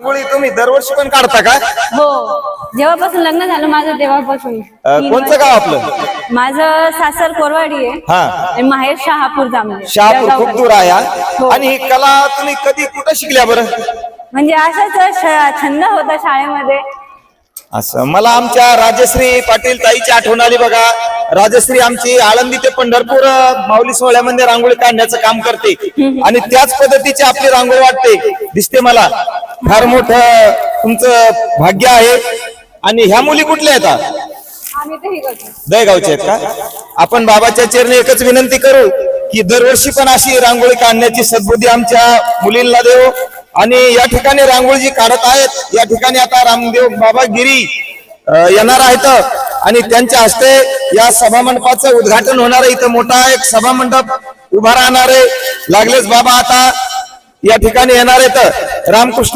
रांगोळी तुम्ही दरवर्षी पण काढता का? हो. जेव्हापासून लग्न झालं माझं तेव्हापासून. अ, तीन कोणचं वर्ष. गाव आपलं? माझं सासर कोरवाडी आहे. हा. आणि माहेर शहापूर जामले शहापूर खूप दूर आहे हा? हो. आणि ही कला तुम्ही कधी कुठं शिकल्या बरं? म्हणजे असाच श- छंद होता शाळेमध्ये. असं. मला आमच्या राजश्री पाटील ताईची आठवण आली बघा. राजश्री आमची आळंदी ते पंढरपूर अ, माऊली सोहळ्यामध्ये रांगोळी काढण्याचं काम करते. आणि त्याच पद्धतीची आपली रांगोळी वाटते. दिसते मला. फार मोठं तुमचं भाग्य आहे. आणि ह्या मुली कुठल्या आहेत? दहेगावचे. आहेत का? आपण बाबाच्या चरणी एकच विनंती करू की दरवर्षी पण अशी रांगोळी काढण्याची सद्बुद्धी आमच्या मुलींना देऊ आणि या ठिकाणी रांगोळी जी काढत आहेत या ठिकाणी आता रामदेव बाबा गिरी येणार आहेत. आणि त्यांच्या हस्ते या सभा मंडपाचं उद्घाटन होणार आहे. इथं मोठा एक सभा मंडप उभा राहणार आहे. लागलेच बाबा आता या ठिकाणी येणार आहेत. रामकृष्ण